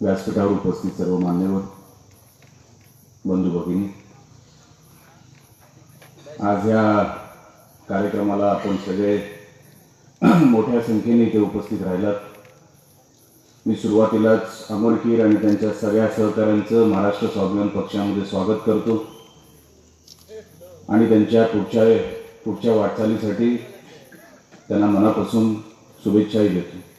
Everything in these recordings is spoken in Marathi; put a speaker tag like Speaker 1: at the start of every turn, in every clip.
Speaker 1: व्यासपीठावर उपस्थित सर्व मान्यवर बंधू भगिनी आज या कार्यक्रमाला आपण सगळे मोठ्या संख्येने इथे उपस्थित राहिलात. मी सुरुवातीलाच अमरकीर आणि त्यांच्या सगळ्या सहकाऱ्यांचं महाराष्ट्र स्वाभिमान पक्षामध्ये स्वागत करतो. आणि त्यांच्या पुढच्या पुढच्या वाटचालीसाठी त्यांना मनापासून शुभेच्छाही देतो.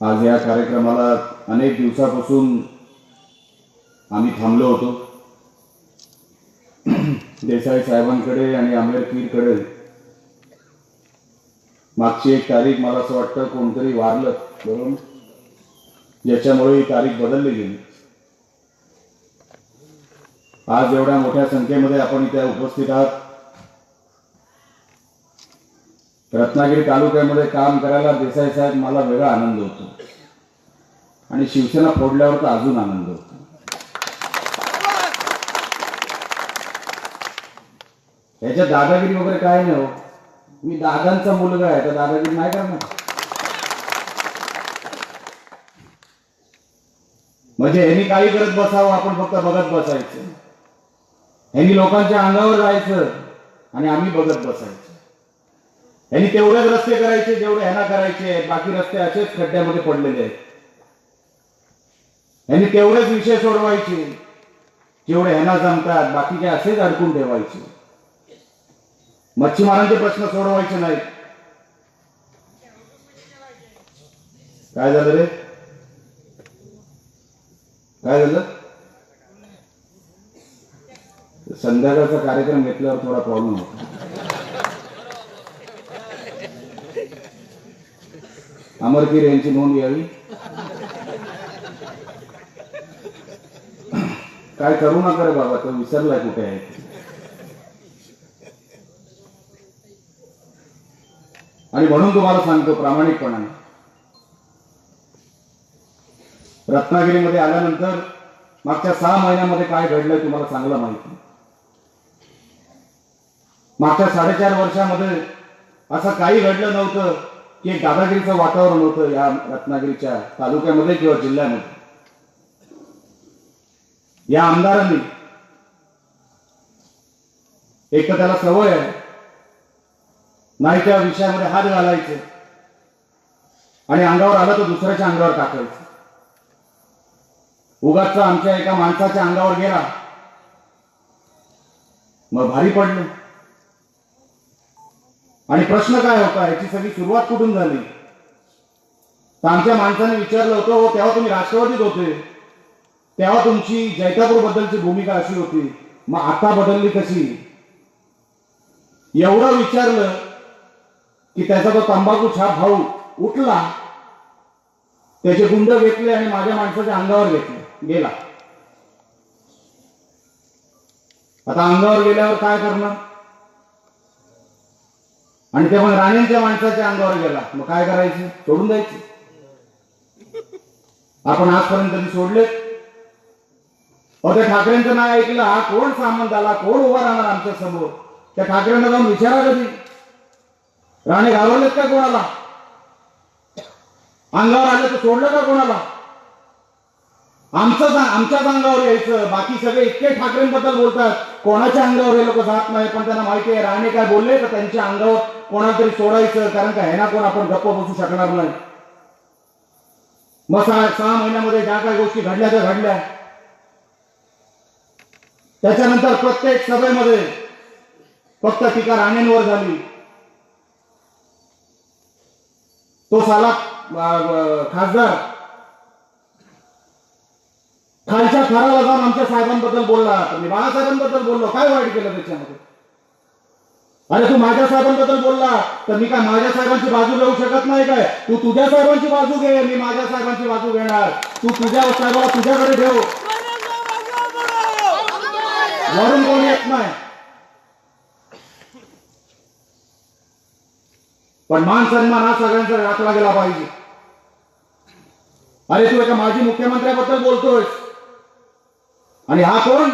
Speaker 1: आज या कार्यक्रमाला अनेक दिवसापासून आम्ही थांबलो होतो. देसाई साहेबांकडे आणि आंबेडकीरकडे मागची एक तारीख मला असं वाटतं कोणतरी वारलं बरोबर? ज्याच्यामुळे ही तारीख बदलली गेली. आज एवढ्या मोठ्या संख्येमध्ये आपण इथे उपस्थित आहात. रत्नागिरी तालुक्यामध्ये काम करायला देसाई साहेब मला वेगळा आनंद होतो. आणि शिवसेना फोडल्यावर तर अजून आनंद होतो. याच्या दादागिरी वगैरे काय नाही हो. मी दादांचा मुलगा आहे तर दादागिरी नाही करणार. म्हणजे ह्यांनी काही करत बसावं आपण फक्त बघत बसायचं. ह्यांनी लोकांच्या अंगावर जायचं आणि आम्ही बघत बसायचं. यांनी तेवढेच रस्ते करायचे जेवढे ह्यांना करायचे बाकी रस्ते असेच खड्ड्यामध्ये पडलेले आहेत. यांनी तेवढेच विषय सोडवायचे जेवढे ह्यांना जमतात. बाकीचे असेच अडकून ठेवायचे. मच्छीमारांचे प्रश्न सोडवायचे नाहीत. काय झालं रे? काय झालं? संध्याकाळचा कार्यक्रम घेतल्यावर थोडा प्रॉब्लेम होता. अमरगीर यांची नोंद घ्यावी. काय करू नका रे बाबा तो विसरला कुठे आहे. आणि म्हणून तुम्हाला सांगतो प्रामाणिकपणाने. रत्नागिरीमध्ये आल्यानंतर मागच्या सहा महिन्यामध्ये काय घडलंय तुम्हाला चांगलं माहिती मागच्या साडेचार वर्षामध्ये असं काही घडलं नव्हतं. की एक दादागिरीचं वातावरण होतं या रत्नागिरीच्या तालुक्यामध्ये किंवा जिल्ह्यामध्ये. या आमदारांनी एक तर त्याला सवय आहे. नाही त्या विषयामध्ये हात घालायचे. आणि अंगावर आलं तर दुसऱ्याच्या अंगावर टाकायचं. उगाच आमच्या एका माणसाच्या अंगावर गेला. मग भारी पडलं. आणि प्रश्न काय होता? याची सगळी सुरुवात कुठून झाली? तर आमच्या माणसाने विचारलं होतं हो तेव्हा तुम्ही राष्ट्रवादीत होते. तेव्हा तुमची जैतापूर बद्दलची भूमिका अशी होती. मग आता बदलली कशी? एवढं विचारलं की त्याचा तो तंबाखू छाप भाऊ उठला त्याचे गुंड घेतले आणि माझ्या माणसाच्या अंगावर घेतले गेला. आता अंगावर गेल्यावर काय करणार? आणि ते मग राणेंच्या माणसाच्या अंगावर गेला. मग काय करायचं? सोडून द्यायचं. आपण आजपर्यंत कधी सोडले त्या ठाकरेंचं नाव ऐकलं. हा कोण सामंत आला कोण उभा राहणार आमच्यासमोर? त्या ठाकरेंना जाऊन विचारा कधी? राणे घाबरलेत का कोणाला? अंगावर आलं तर सोडलं का कोणाला? आमचं आमच्याच अंगावर यायचं. बाकी सगळे इतके ठाकरेंबद्दल बोलतात. कोणाच्या अंगावर हे लोक जात नाही पण त्यांना माहिती आहे. राणे काय बोलले तर त्यांच्या अंगावर कोणातरी तरी सोडायचं कारण का ह्याना कोण आपण गप्प बसू शकणार नाही. मग सहा सहा महिन्यामध्ये ज्या काही गोष्टी घडल्या त्या घडल्या. त्याच्यानंतर प्रत्येक सभेमध्ये फक्त टीका राणेंवर झाली. तो साला खासदार. खालच्या थराला जाऊन आमच्या साहेबांबद्दल बोलला. मी बाळासाहेबांबद्दल बोललो. काय वाईट केलं त्याच्यामध्ये? अरे तू माझ्या साहेबांबद्दल बोलला तर मी काय माझ्या साहेबांची बाजू घेऊ शकत नाही काय? तू तुझ्या साहेबांची बाजू घे मी माझ्या साहेबांची बाजू घेणार. तू तुझ्या साहेबाला तुझ्याकडे ठेव. वरून कोण येत नाही? पण मान सन्मान हा सगळ्यांचा राखला गेला पाहिजे. अरे तू एका माजी मुख्यमंत्र्याबद्दल बोलतोय आणि हा कोण?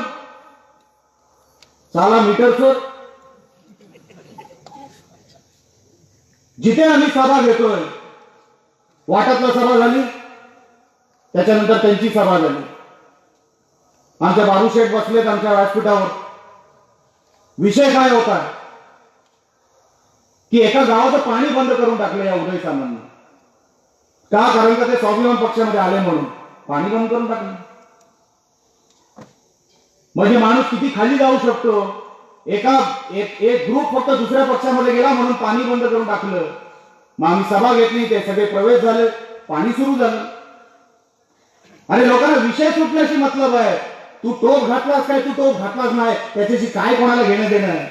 Speaker 1: साला मीटर चोर जिथे आम्ही सभा घेतोय वाटातला सभा झाली त्याच्यानंतर त्यांची सभा झाली. आमच्या बाबूशेठ बसलेत आमच्या व्यासपीठावर. विषय काय होता? की एका गावाचं पाणी बंद करून टाकलं या उदय सामंतनं का? कारण का ते स्वाभिमान पक्षामध्ये आले म्हणून. पाणी बंद करून टाकलं. म्हणजे माणूस किती खाली जाऊ शकतो? एका एक एक ग्रुप फक्त दुसऱ्या पक्षामध्ये गेला म्हणून पाणी बंद करून टाकलं. मग आम्ही सभा घेतली ते सगळे प्रवेश झाले पाणी सुरू झालं. अरे लोकांना विषय सुटण्याशी मतलब आहे. तू टोप घातलास काय? तू टोप घातलाच नाही. त्याच्याशी काय कोणाला घेणं देणं आहे?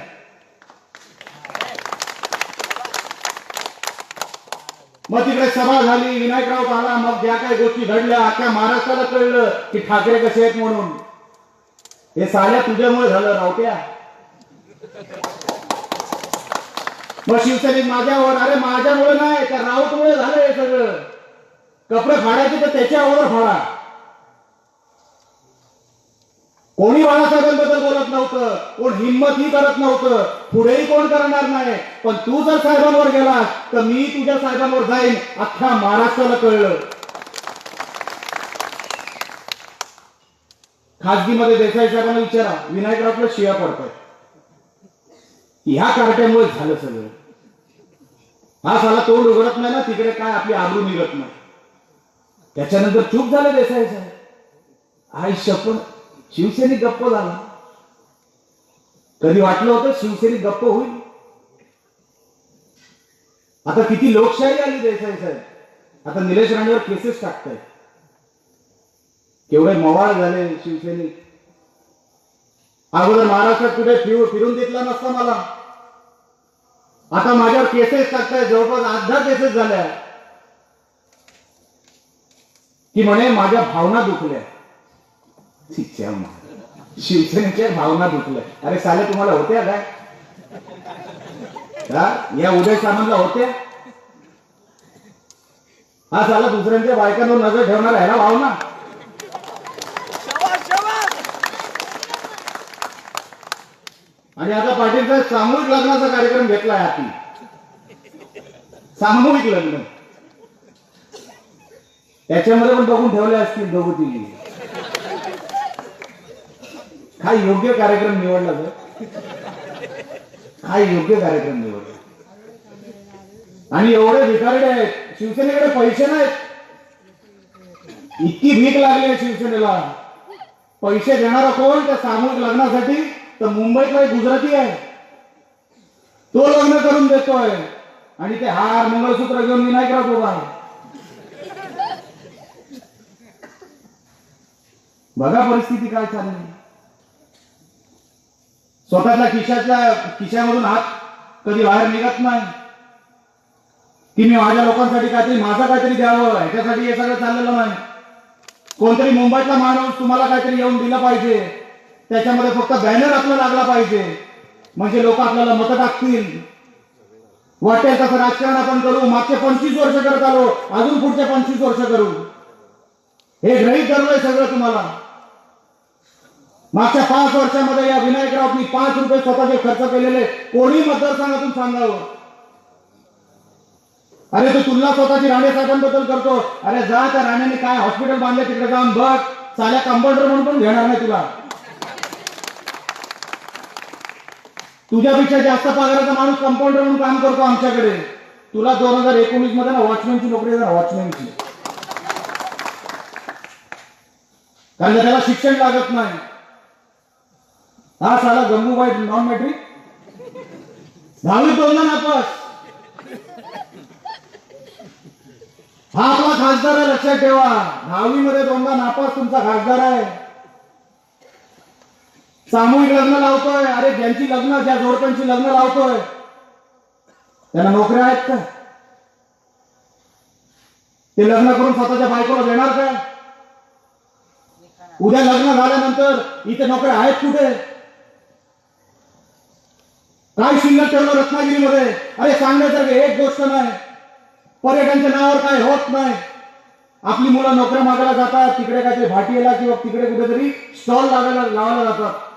Speaker 1: मग तिकडे सभा झाली विनायकराव आला मग ज्या काही गोष्टी घडल्या अख्ख्या महाराष्ट्राला कळलं की ठाकरे कसे आहेत म्हणून. हे साऱ्या तुझ्यामुळे झालं रावट्या. मग शिवसैनिक माझ्यावर अरे माझ्यामुळे नाही तर राऊतमुळे झालं हे सगळं. कपडे फाडायचे तर त्याच्यावर फाडा. कोणी बाळासाहेबांबद्दल बोलत नव्हतं कोण हिंमतही करत नव्हतं पुढेही कोण करणार नाही. पण तू जर साहेबांवर गेलास तर मी तुझ्या साहेबांवर जाईन अख्ख्या महाराष्ट्राला कळलं. खाजगीमध्ये देसाई साहेबांना विचारा विनायक राऊतला शिया पडतोय. ह्या कार्ट्यामुळे झालं सगळं. हा साला तोंड उघडत नाही ना तिकडे काय आपली आबरू निघत नाही. त्याच्यानंतर चूक झालं देसाई साहेब. आयुष्य पण शिवसैनिक गप्प झाला. कधी वाटलं होतं शिवसैनिक गप्प होईल? आता किती लोकशाही आली देसाई साहेब आता निलेश राणेवर केसेस टाकतायत. केवढे मवाळ झाले शिवसैनिक अगोदर महाराष्ट्रात कुठे फिरू फिरून देतला नसता मला. आता माझ्यावर केसेस टाकताय जवळपास अर्धा केसेस झाल्या. की म्हणे माझ्या भावना दुखल्या. शिवसेनेच्या भावना दुखल्या. अरे साले तुम्हाला होत्या काय? हा? या उदय सामंतला होत्या? हा साला दुसऱ्यांच्या बायकांवर नजर ठेवणार आहे ना भावना? आणि आता पाटील साहेब सामूहिक लग्नाचा कार्यक्रम घेतलाय हाती. सामूहिक लग्न. त्याच्यामध्ये पण बघून ठेवले असतील दोघं तिघी काय योग्य कार्यक्रम निवडला तर काय योग्य कार्यक्रम निवडला? आणि एवढे भिकारडे आहेत शिवसेनेकडे पैसे नाहीत. इतकी भीक लागली आहे शिवसेनेला. पैसे देणारा कोण त्या सामूहिक लग्नासाठी? तर मुंबईतला एक गुजराती आहे. तो लग्न करून देतोय. आणि ते हार मंगळसूत्र घेऊन विनायकराव उभा आहे. बघा परिस्थिती काय चालली. स्वतःच्या खिशाच्या खिशामधून हात कधी बाहेर निघत नाही. की मी माझ्या लोकांसाठी काहीतरी माझं काहीतरी द्यावं ह्याच्यासाठी हे सगळं चाललेलं नाही. कोणतरी मुंबईतला माणूस तुम्हाला काहीतरी येऊन दिलं पाहिजे. त्याच्यामध्ये फक्त बॅनर आपला लागला पाहिजे. म्हणजे लोक आपल्याला मतं टाकतील. वाटेल तसं राजकारण आपण करू. मागचे पंचवीस वर्ष करत आलो. अजून पुढचे पंचवीस वर्ष करू. हे ग्रहित धरलंय सगळं तुम्हाला. मागच्या पाच वर्षामध्ये या विनायकरावनी पाच रुपये स्वतःचे खर्च केलेले कोणी मतदारसंघातून सांगावं. अरे तू तुलना स्वतःची राणे साहेबांबद्दल करतो. अरे जा त्या राणेने काय हॉस्पिटल बांधले तिकडे जाऊन बघ. चाल्या कंपाऊंडर म्हणून पण घेणार नाही तुला. तुझ्यापेक्षा जास्त पगाराचा माणूस कंपाऊंडर म्हणून काम करतो आमच्याकडे. तुला दोन हजार एकोणीसमध्ये ना वॉचमॅनची नोकरी देणार वॉचमॅनची कारण त्याला शिक्षण लागत नाही. हा साला गंगूबाई नॉन मॅट्रिक दहावी बोलला नापास. हा आपला खासदार आहे लक्षात ठेवा. दहावी मध्ये दोनदा नापास तुमचा खासदार आहे. सामूहिक लग्न लावतोय. अरे ज्यांची लग्न ज्या जोडप्यांची लग्न लावतोय. त्यांना नोकऱ्या आहेत का? ते लग्न करून स्वतःच्या बायकोला देणार का? उद्या लग्न झाल्यानंतर इथे नोकऱ्या आहेत कुठे? काय शिल्लक ठेवलं रत्नागिरीमध्ये? अरे सांगण्यासारखं एक गोष्ट नाही. पर्यटनच्या नावावर काय होत नाही. आपली मुलं नोकऱ्या मागायला जातात तिकडे काहीतरी भाटीला किंवा तिकडे कुठेतरी स्टॉल लागायला लावायला जातात.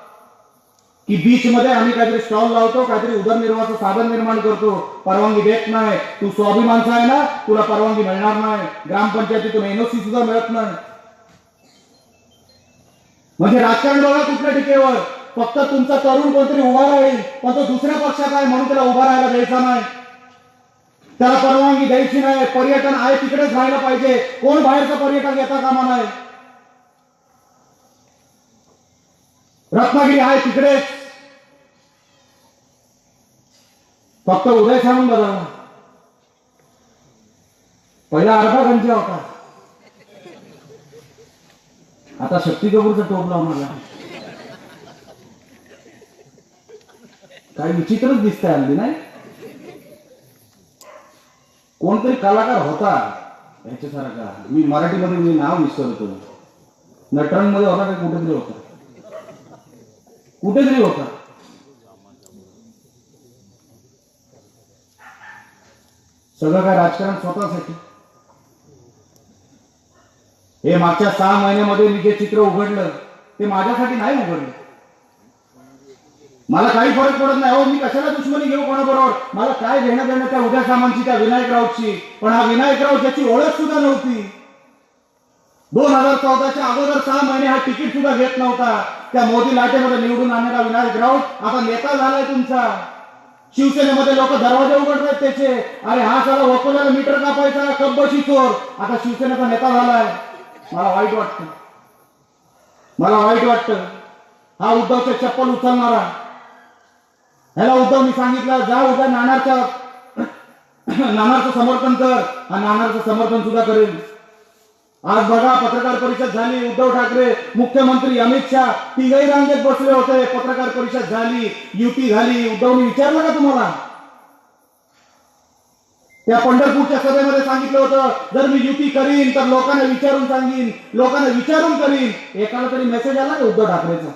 Speaker 1: की बीच मध्ये आम्ही काहीतरी स्टॉल लावतो काहीतरी उदरनिर्वाहाचं साधन निर्माण करतो. परवानगी देत नाही. तू स्वाभिमानचा आहे ना तुला परवानगी मिळणार नाही. ग्रामपंचायतीतून एनओसी सुद्धा मिळत नाही. म्हणजे राजकारण बघा कुठल्या टीकेवर. फक्त तुमचा तरुण कोणतरी उभा राहील पण तो दुसऱ्या पक्षात आहे म्हणून त्याला उभा राहायला द्यायचा नाही. त्याला परवानगी द्यायची नाही. पर्यटन आहे तिकडेच राहायला पाहिजे. कोण बाहेरचं पर्यटक येता कामा नाही. रत्नागिरी आहे तिकडेच. फक्त उदय सांगून बघा पहिला अर्धा घंटा होता. आता शक्ती कपूरचा टोप लावणार काही विचित्रच दिसतंय हल्ली नाही? कोणतरी कलाकार होता याच्यासारखा. मी मराठीमध्ये मी नाव विसरतो. नटरांमध्ये होता का कुठेतरी होता? कुठेतरी होता. सगळं काय राजकारण स्वतःसाठी? हे मागच्या सहा महिन्यामध्ये मी जे चित्र उघडलं ते माझ्यासाठी नाही उघडलं. मला काही फरक पडत नाही. हो मी कशाला दुश्मनी घेऊ कोणाबरोबर? मला काय घेणं देणं त्या उद्या सामानची त्या विनायक राऊतची? पण हा विनायक राऊत ज्याची ओळख सुद्धा नव्हती. दोन हजार चौदाच्या अगोदर सहा महिने हा तिकीट सुद्धा घेत नव्हता. त्या मोदी लाटेमध्ये निवडून आणणारा विनायक राऊत आता नेता झालाय तुमचा. शिवसेनेमध्ये लोक दरवाजे उघडतात त्याचे. अरे हा साला वकोल्याला मीटर कापायचा कब्बशी चोर. आता शिवसेनेचा नेता झालाय. मला वाईट वाटत. मला वाईट वाटत. हा उद्धवचे चप्पल उचलणारा. ह्याला उद्धव मी सांगितलं जा उद्या नाणारच्या नाणारचं समर्थन कर. हा नाणारचं समर्थन सुद्धा करेल. आज बघा पत्रकार परिषद झाली उद्धव ठाकरे मुख्यमंत्री अमित शहा तिघही रांगेत बसले होते. पत्रकार परिषद झाली युती झाली. उद्धवने विचारलं का तुम्हाला? त्या पंढरपूरच्या सभेमध्ये सांगितलं होतं जर मी युती करीन तर लोकांना विचारून सांगीन लोकांना विचारून करीन. एकाला तरी मेसेज आला का उद्धव ठाकरेचा?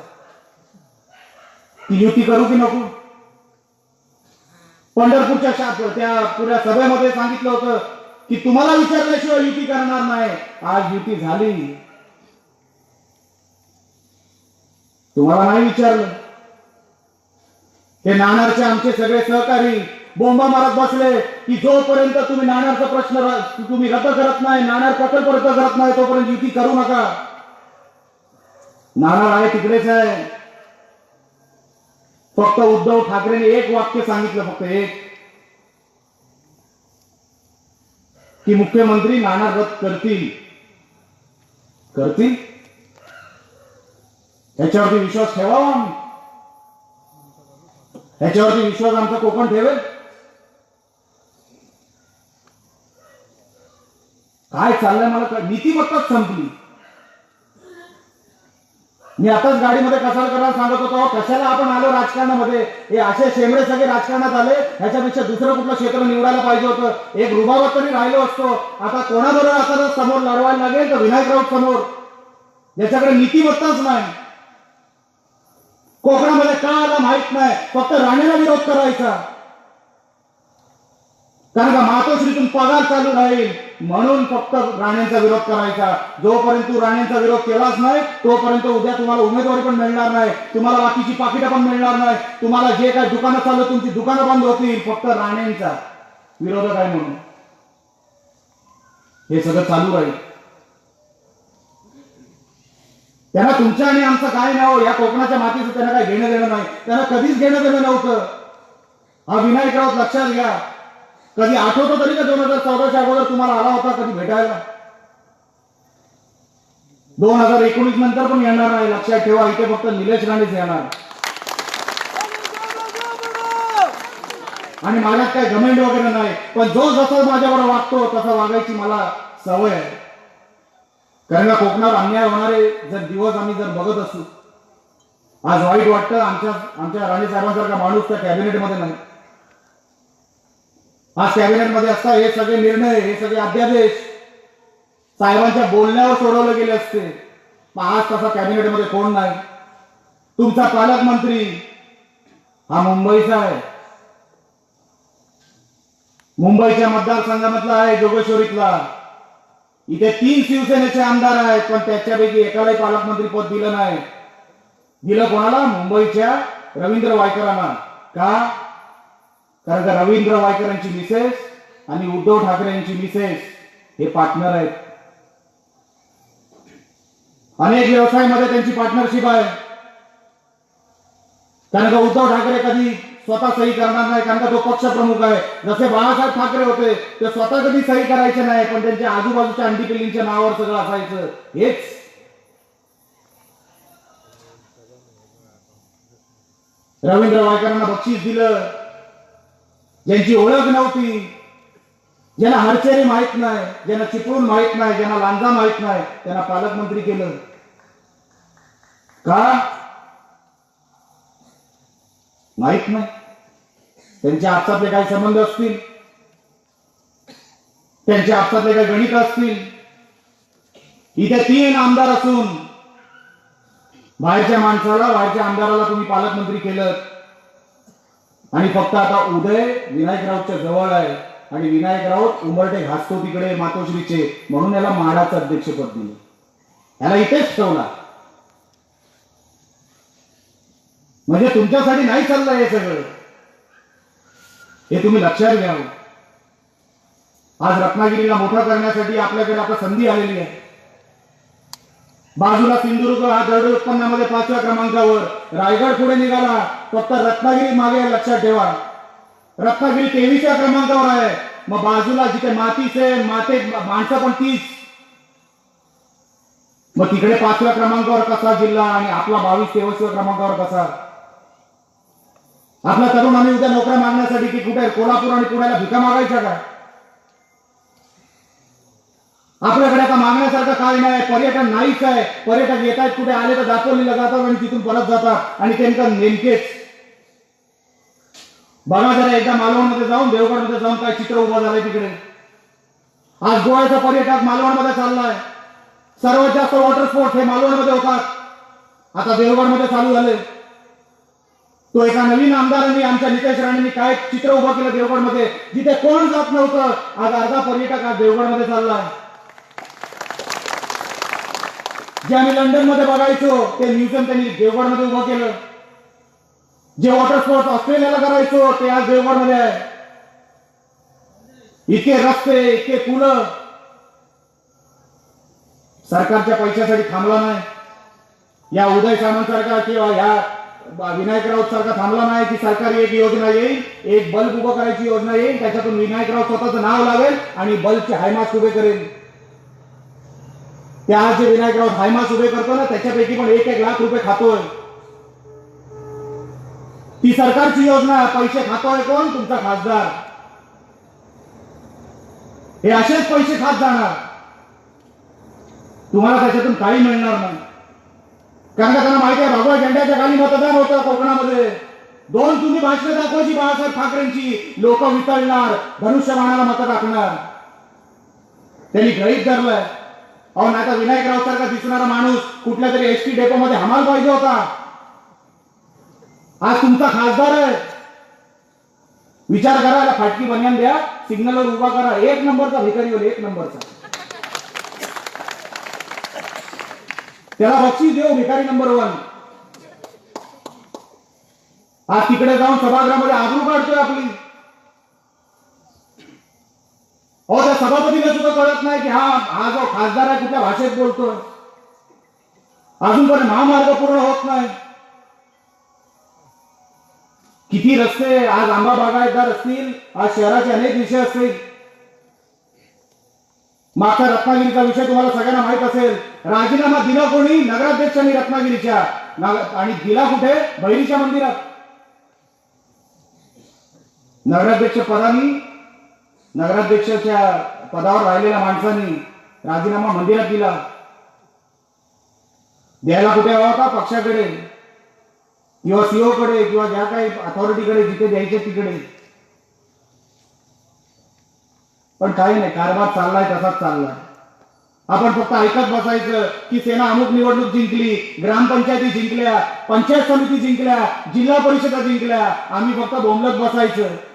Speaker 1: ती युती करू की नको? पंढरपूरच्या त्या पुऱ्या सभेमध्ये सांगितलं होतं की तुम्हाला विचारल्याशिवाय युती करणार नाही. आज युती झाली. तुम्हाला नाही विचारलं. हे नाणारचे आमचे सगळे सहकारी बोंबा मारत बसले की जोपर्यंत तुम्ही नाणारचा प्रश्न तुम्ही रद्द करत नाही नाणार प्रकल्प रद्द करत नाही तोपर्यंत युती करू नका. नाणार आहे तिकडेच आहे. फक्त उद्धव ठाकरेने एक वाक्य सांगितलं फक्त एक. की मुख्यमंत्री नाना रद्द करतील. करतील? त्याच्यावरती विश्वास ठेवावा आम्ही. त्याच्यावरती विश्वास आमचा कोकण ठेवेल. काय चाललंय मला कळ- नीतिमत्ताच संपली. मी आताच गाडीमध्ये कशाला करायला सांगत होतो? कशाला आपण आलो राजकारणामध्ये? हे असे शेमडे सगळे राजकारणात आले ह्याच्यापेक्षा दुसरं कुठलं क्षेत्र निवडायला पाहिजे होतं? एक रुबावत तरी राहिलो असतो. आता कोणाबरोबर आता समोर लढवायला लागेल तर विनायक राऊत समोर? याच्याकडे नीतिमत्ताच नाही. कोकणामध्ये का आला माहीत नाही. फक्त राणेला विरोध करायचा. कारण का मातोश्रीतून पगार चालू राहील. म्हणून फक्त राणेंचा विरोध करायचा. जोपर्यंत तू राणेंचा विरोध केलाच नाही तोपर्यंत उद्या तुम्हाला उमेदवारी पण मिळणार नाही. तुम्हाला बाकीची पाकिटं पण मिळणार नाही. तुम्हाला जे काय दुकानं चालू तुमची दुकानं बंद होतील. फक्त राणेंचा विरोधक आहे म्हणून. हे सगळं चालू राहील. त्यांना तुमच्या आणि आमचं काय नाव हो. या कोकणाच्या मातीचं त्यांना काय घेणं देणं नाही. त्यांना कधीच घेणं देणं नव्हतं. हा विनायक राऊत लक्षात घ्या. कधी आठवतो तरी का दोन हजार चौदाच्या अगोदर तुम्हाला आला होता कधी भेटायला? दोन हजार एकोणीस नंतर पण येणार नाही. लक्षात ठेवा इथे फक्त निलेश राणेच येणार. आणि माझ्यात काही घमेंड वगैरे नाही. पण जो जसा माझ्यावर वागतो तसा वागायची मला सवय आहे. कारण का कोकणात अन्याय होणारे जर दिवस आम्ही जर बघत असू आज वाईट वाटतं आमच्या आमच्या राणे साहेबांसारखा माणूस त्या कॅबिनेटमध्ये नाही. आज कॅबिनेटमध्ये असता हे सगळे निर्णय हे सगळे अध्यादेश साहेबांच्या बोलण्यावर सोडवले गेले असते. पण आज तसा कॅबिनेटमध्ये कोण नाही? तुमचा पालकमंत्री हा मुंबईचा आहे. मुंबईच्या मतदारसंघामधला आहे जोगेश्वरीतला. इथे तीन शिवसेनेचे आमदार आहेत पण त्याच्यापैकी एकालाही पालकमंत्री पद दिलं नाही. दिलं कोणाला? मुंबईच्या रवींद्र वायकरांना. का? कारण का रवींद्र वायकरांची मिसेस आणि उद्धव ठाकरे यांची मिसेस हे पार्टनर आहेत. अनेक व्यवसायामध्ये त्यांची पार्टनरशिप आहे. कारण का उद्धव ठाकरे कधी स्वतः सही करणार नाही कारण का तो पक्ष प्रमुख आहे. जसे बाळासाहेब ठाकरे होते ते स्वतः कधी सही करायचे नाही पण त्यांच्या आजूबाजूच्या अंडी पिल्लींच्या नावावर सगळं असायचं. हेच रवींद्र वायकरांना बक्षीस दिलं. ज्यांची ओळख नव्हती. ज्यांना हरचेरी माहीत नाही ज्यांना चिपळूण माहीत नाही ज्यांना लांजा माहीत नाही त्यांना पालकमंत्री केलं. का? माहीत नाही. त्यांच्या आपसातले काही संबंध असतील? त्यांच्या आपसातले काही गणित असतील? इथे तीन आमदार असून बाहेरच्या माणसाला बाहेरच्या आमदाराला तुम्ही पालकमंत्री केलं. आणि फक्त आता उदय विनायक राऊतच्या जवळ आहे आणि विनायक राऊत उंबरटे घासतो तिकडे मातोश्रीचे म्हणून याला म्हाडाचं अध्यक्षपद दिलं. याला इथेच ठेवला. म्हणजे तुमच्यासाठी नाही चाललंय हे सगळं. हे तुम्ही लक्षात घ्यावं आज रत्नागिरीला मोठा करण्यासाठी आपल्याकडे आता संधी आलेली आहे. बाजूला सिंधुदुर्ग हा दरड उत्पन्नामध्ये पाचव्या क्रमांकावर. रायगड पुढे निघाला फक्त रत्नागिरी मागे लक्षात ठेवा. रत्नागिरी तेवीसच्या क्रमांकावर आहे. मग बाजूला जिथे मातीचे माते माणसं पण तीच. मग तिकडे पाचव्या क्रमांकावर कसा जिल्हा आणि आपला बावीस तेवीसव्या क्रमांकावर कसा? आपल्या तरुणांनी उद्या नोकऱ्या मागण्यासाठी की कुठे? कोल्हापूर आणि पुण्याला भिका मागायच्या का? आपल्याकडे आता मागण्यासारखं काय नाही पर्यटन नाहीच आहे. पर्यटक येत आहेत कुठे आले तर दाखवलेलं जातात आणि तिथून परत जातात. आणि त्यांचा नेमकेच. बघा जरा एकदा मालवणमध्ये जाऊन देवगडमध्ये जाऊन काय चित्र उभं झालंय तिकडे. आज गोव्याचा पर्यटक मालवणमध्ये चाललाय. सर्वात जास्त वॉटर स्पोर्ट हे मालवणमध्ये होतात. आता देवगडमध्ये चालू झाले तो एका नवीन आमदारांनी आमच्या नितेश राणेंनी काय चित्र उभं केलं देवगडमध्ये? जिथे कोण जात नव्हतं आज अर्धा पर्यटक आज देवगडमध्ये चाललाय. जे आम्ही लंडनमध्ये बघायचो ते म्युझियम त्यांनी देवगडमध्ये उभं केलं. जे वॉटर स्पोर्ट्स ऑस्ट्रेलियाला करायचो ते आज देवगडमध्ये आहे. इतके रस्ते इतके पुलं. सरकारच्या पैशासाठी थांबला नाही. या उदय सामंत सरकार किंवा ह्या विनायक राऊत सारखा थांबला नाही की सरकारी एक योजना येईल एक बल्ब उभं करायची योजना येईल त्याच्यातून विनायक राऊत स्वतःचं नाव लावेल आणि बल्बचे हायमास उभे करेल. त्या आज जे विनायकराव हायमास उभे करतो ना त्याच्यापैकी पण एक एक लाख रुपये खातोय. ती सरकारची योजना पैसे खातोय कोण? तुमचा खासदार. हे असेच पैसे खात जाणार. तुम्हाला त्याच्यातून काही मिळणार नाही. कारण का त्यांना माहिती आहे भगवा झेंड्याच्या खाली मतदान होतं कोकणामध्ये. दोन तुम्ही भाषण दाखवायची बाळासाहेब ठाकरेंची. लोक वितळणार धनुष्यबाणाला मतं टाकणार. त्यांनी गृहित धरलंय. अहो नाही विनायकराव विनायक सारखा दिसणारा माणूस कुठल्या तरी एस टी डेपो मध्ये हमाल पाहिजे होता. आज तुमचा खासदार आहे. विचार करायला फाटकी बनियान द्या सिग्नलवर उभा करा. एक नंबरचा भिकारी होईल एक नंबरचा. त्याला बक्षीस देऊ भिकारी नंबर वन आज तिकडे जाऊन सभागृहामध्ये आबरू काढतोय आपली. हो त्या सभापतीला सुद्धा कळत नाही की हा हा जो खासदार आहे कुठल्या भाषेत बोलतोय? अजूनपर्यंत महामार्ग पूर्ण होत नाही. किती रस्ते आज आंबा बागायतदार असतील आज शहराचे अनेक विषय असतील. मागचा रत्नागिरीचा विषय तुम्हाला सगळ्यांना माहीत असेल. राजीनामा दिला कोणी? नगराध्यक्षांनी रत्नागिरीच्या. आणि दिला कुठे? बहिणीच्या मंदिरात. नगराध्यक्ष पदानी नगराध्यक्षाच्या पदावर राहिलेल्या माणसांनी राजीनामा मंदिरात दिला. द्यायला कुठे हवा होता? पक्षाकडे. किंवा सीओ कडे किंवा ज्या काही अथॉरिटीकडे जिथे द्यायचे तिकडे. पण काही नाही कारभार चाललाय तसाच चाललाय. आपण फक्त ऐकत बसायचं की सेना अमुक निवडणूक जिंकली ग्रामपंचायती जिंकल्या पंचायत समिती जिंकल्या जिल्हा परिषदा जिंकल्या. आम्ही फक्त बोंबलत बसायचं.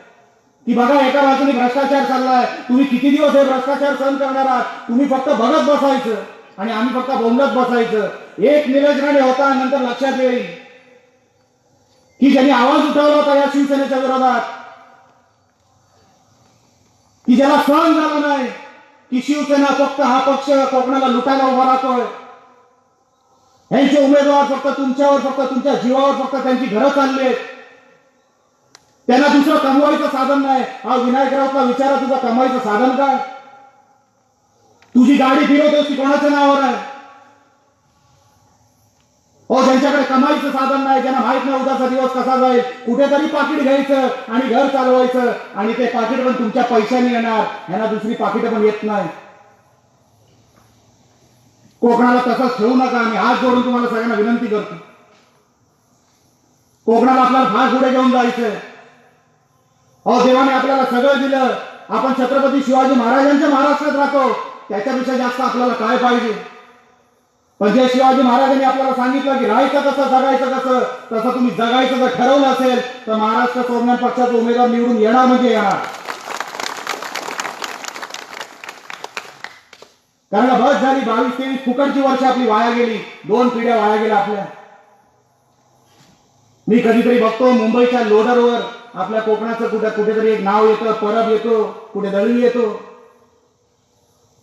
Speaker 1: की बघा एका बाजूने भ्रष्टाचार चाललाय. तुम्ही किती दिवस हे भ्रष्टाचार सहन करणार आहात? तुम्ही फक्त बघत बसायचं. आणि आम्ही फक्त बोलत बसायचं. एक निलेश होता नंतर लक्षात येईल. की ज्यांनी आवाज उठवला होता या शिवसेनेच्या विरोधात की ज्याला सहन झालं नाही की शिवसेना फक्त हा पक्ष कोकणाला लुटायला उभा राहतोय. यांचे उमेदवार फक्त तुमच्यावर फक्त तुमच्या जीवावर फक्त त्यांची घरं चालली आहेत. त्यांना दुसरं कमवायचं साधन नाही. हा विनायकरावचा विचारा तुझं कमवायचं साधन काय? तुझी गाडी फिरवतोस ती कोणाच्या नावावर आहे? हो ज्यांच्याकडे कमाईचं साधन नाही ज्यांना माहीत नाही उद्याचा दिवस कसा जाईल कुठेतरी पाकिट घ्यायचं आणि घर चालवायचं आणि ते पाकिट पण तुमच्या पैशाने येणार यांना दुसरी पाकिट पण येत नाही. कोकणाला तसंच ठेवू नका आम्ही हात जोडून तुम्हाला सगळ्यांना विनंती करतो. कोकणाला आपल्याला फार पुढे घेऊन जायचं अहो देवाने आपल्याला सगळं दिलं. आपण छत्रपती शिवाजी महाराजांच्या महाराष्ट्रात राहतो. त्याच्यापेक्षा जास्त आपल्याला काय पाहिजे? पण जे शिवाजी महाराजांनी आपल्याला सांगितलं की राहायचं कसं जगायचं कसं तसं तुम्ही जगायचं जर ठरवलं असेल तर महाराष्ट्र सोडण्यात पक्षाचा उमेदवार निवडून येणार म्हणजे येणार. कारण बस झाली बावीस तेवीस फुकटची वर्ष आपली वाया गेली. दोन पिढ्या वाया गेल्या आपल्या. मी कधीतरी बघतो मुंबईच्या लोडरवर आपल्या कोकणाचं कुठे कुठेतरी एक नाव येतं परब येतो कुठे दळी येतो.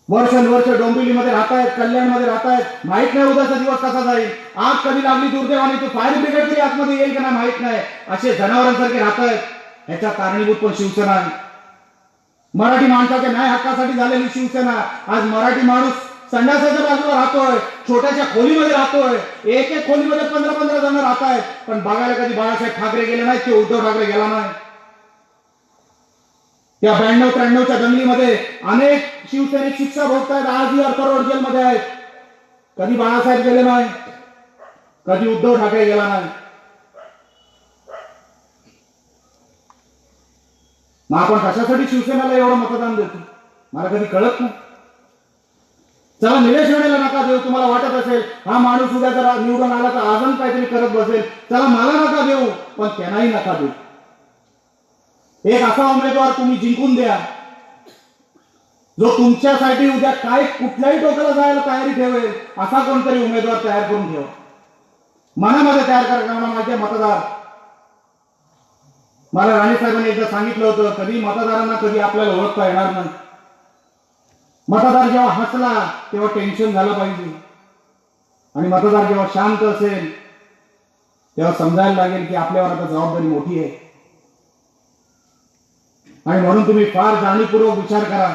Speaker 1: वर्षानुवर्ष डोंबिवलीमध्ये राहतायत कल्याणमध्ये राहतायत. माहीत नाही उद्याचा दिवस कसा जाईल. आग कधी लागली दुर्दैवाने तू फायर ब्रिगेड तरी आतमध्ये येईल का नाही माहीत नाही. असे जनावरांसारखे राहतायत. ह्याच्या कारणीभूत पण शिवसेना. आहे मराठी माणसाच्या न्याय हक्कासाठी झालेली शिवसेना. आज मराठी माणूस संडासाच्या बाजूला राहतोय छोट्याशा खोलीमध्ये राहतोय एक एक खोलीमध्ये पंधरा पंधरा जण राहत आहेत पण बघायला कधी बाळासाहेब ठाकरे गेले नाहीत किंवा उद्धव ठाकरे गेला नाही. त्या ब्याण्णव त्र्याण्णवच्या दंगलीमध्ये अनेक शिवसैनिक शिक्षा भोगतायत आजही अर्थरोड जेलमध्ये आहेत. कधी बाळासाहेब गेले नाही कधी उद्धव ठाकरे गेला नाही. मग आपण कशासाठी शिवसेनेला एवढं मतदान देतो? मला कधी कळत नाही. चला निलेश राणेला नका देऊ तुम्हाला वाटत असेल हा माणूस उद्या जर निवडून आला तर आजन काहीतरी करत बसेल. चला मला नका देऊ पण त्यांनाही नका देऊ. एक असा उमेदवार तुम्ही जिंकून द्या जो तुमच्यासाठी उद्या काय कुठल्याही टोकाला जायला तयारी ठेवेल असा कोणतरी उमेदवार तयार करून ठेवा. मनामध्ये तयार करा माझे मतदार. मला राणे साहेबांनी एकदा सांगितलं होतं कधी मतदारांना कधी आपल्याला ओळखता येणार नाही. मतदार जेव्हा हसला तेव्हा टेन्शन झालं पाहिजे. आणि मतदार जेव्हा शांत असेल तेव्हा समजायला लागेल की आपल्यावर आता जबाबदारी मोठी आहे. आणि म्हणून तुम्ही फार जाणीवपूर्वक विचार करा.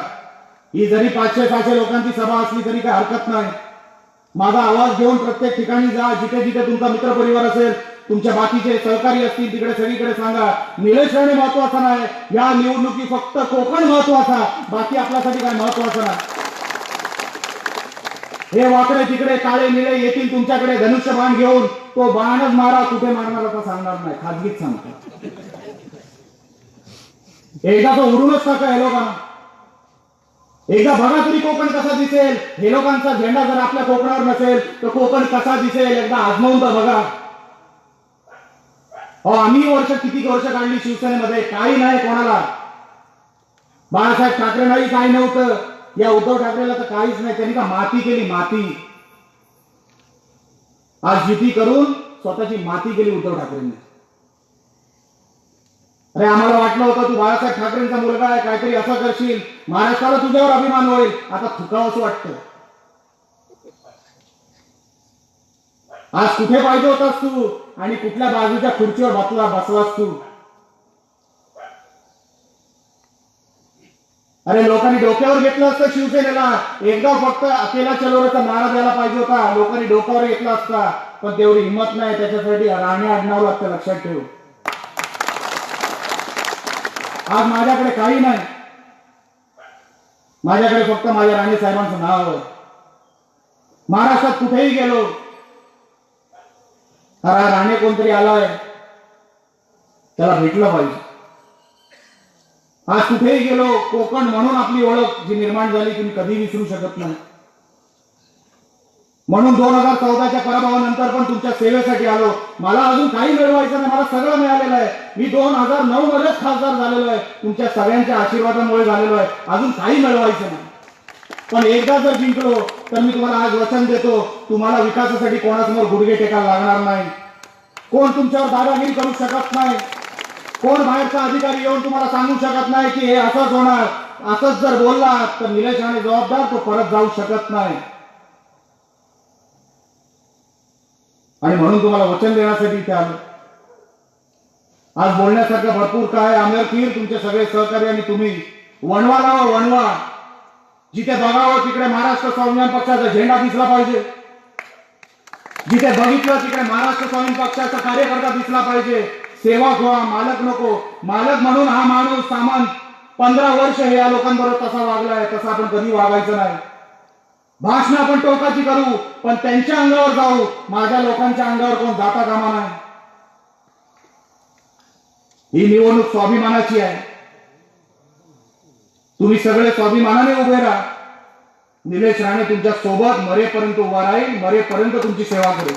Speaker 1: ही जरी पाचशे सहाशे लोकांची सभा असली तरी काही हरकत नाही. माझा आवाज घेऊन प्रत्येक ठिकाणी जा जिथे जिथे तुमचा मित्रपरिवार असेल तुमच्या बाकीचे सहकारी असतील तिकडे सगळीकडे सांगा. निलेश राणे महत्त्वाचा नाही. या निवडणुकी फक्त कोकण महत्त्वाचा. बाकी आपल्यासाठी काय महत्वाचं नाही. हे वाकडे तिकडे काळे निळे येतील तुमच्याकडे धनुष्य बाण घेऊन. तो बाणच मारा कुठे मारणार आता सांगणार नाही. खाजगीत सांगतो. एकदा तो उडूनच टाका हे लोकांना. एकदा बघा तरी कोकण कसा दिसेल. हे लोकांचा झेंडा जर आपल्या कोकणावर नसेल तर कोकण कसा दिसेल? एकदा आजमावून तर बघा. हो आम्ही वर्ष किती वर्ष काढली शिवसेनेमध्ये? काही नाही कोणाला. बाळासाहेब ठाकरेंनाही काही नव्हतं. या उद्धव ठाकरेला तर काहीच नाही. त्यांनी का माती केली? माती. आज युती करून स्वतःची माती केली उद्धव ठाकरेंनी. अरे आम्हाला वाटलं होतं तू बाळासाहेब ठाकरेंचा मुलगा आहे. काहीतरी असं करशील. महाराष्ट्राला तुझ्यावर अभिमान होईल. आता थुकावं असं वाटतं. आज कुठे पाहिजे होतास तू? आणि कुठल्या बाजूच्या खुर्चीवर बसला बसलास तू? अरे लोकांनी डोक्यावर घेतलं असतं शिवसेनेला. एकदा फक्त अकेला चलोरेचा नारा द्यायला पाहिजे होता. लोकांनी डोक्यावर घेतला असता. पण तेवढी हिंमत नाही. त्याच्यासाठी राणे आडनाव लागतं. लक्षात ठेव. आज माझ्याकडे काही नाही. माझ्याकडे फक्त माझ्या राणे साहेबांचं नाव महाराष्ट्रात कुठेही गेलो अरे राणे कोणतरी आलाय. त्याला भेटलं पाहिजे. आज कुठेही गेलो कोकण म्हणून आपली ओळख जी निर्माण झाली तुम्ही कधी विसरू शकत नाही. म्हणून दोन हजार चौदाच्या पराभवानंतर पण तुमच्या सेवेसाठी आलो. मला अजून काही मिळवायचं नाही मला सगळं मिळालेलं आहे. मी दोन हजार नऊ मध्येच खासदार झालेलो आहे. तुमच्या सगळ्यांच्या आशीर्वादामुळे झालेलो आहे. अजून काही मिळवायचं नाही. पण एकदा जर जिंकलो तर मी तुम्हाला आज वचन देतो तुम्हाला विकासासाठी कोणासमोर गुडघे टेकायला लागणार नाही. कोण तुमच्यावर दादागिरी करू शकत नाही. कोण बाहेरचा अधिकारी येऊन तुम्हाला सांगू शकत नाही की हे असंच होणार असंच जर बोलला तर निलेश राणे जबाबदार तो परत जाऊ शकत नाही. आणि म्हणून तुम्हाला वचन देण्यासाठी ते आलो. आज बोलण्यासारखं भरपूर काय आमेर पीर तुमचे सगळे सहकारी आणि तुम्ही. वणवा लावा वणवा. जिथे बघावं तिकडे महाराष्ट्र स्वाभिमान पक्षाचा झेंडा दिसला पाहिजे. जिथे बघितलं तिकडे महाराष्ट्र स्वाभिमान पक्षाचा कार्यकर्ता दिसला पाहिजे. सेवक व्हा मालक नको. मालक म्हणून हा माणूस सामान पंधरा वर्ष हे या लोकांबरोबर तसा वागलाय तसा आपण कधी वागायचं नाही. भाषण आपण टोकाची करू पण त्यांच्या अंगावर जाऊ. माझ्या लोकांच्या अंगावर कोण जाता कामा नाही ही निवडणूक स्वाभिमानाची आहे. तुम्ही सगळे स्वाभिमानाने उभे राहा. निलेश राणे तुमच्यासोबत मरेपर्यंत उभा राहील मरेपर्यंत तुमची सेवा करेल.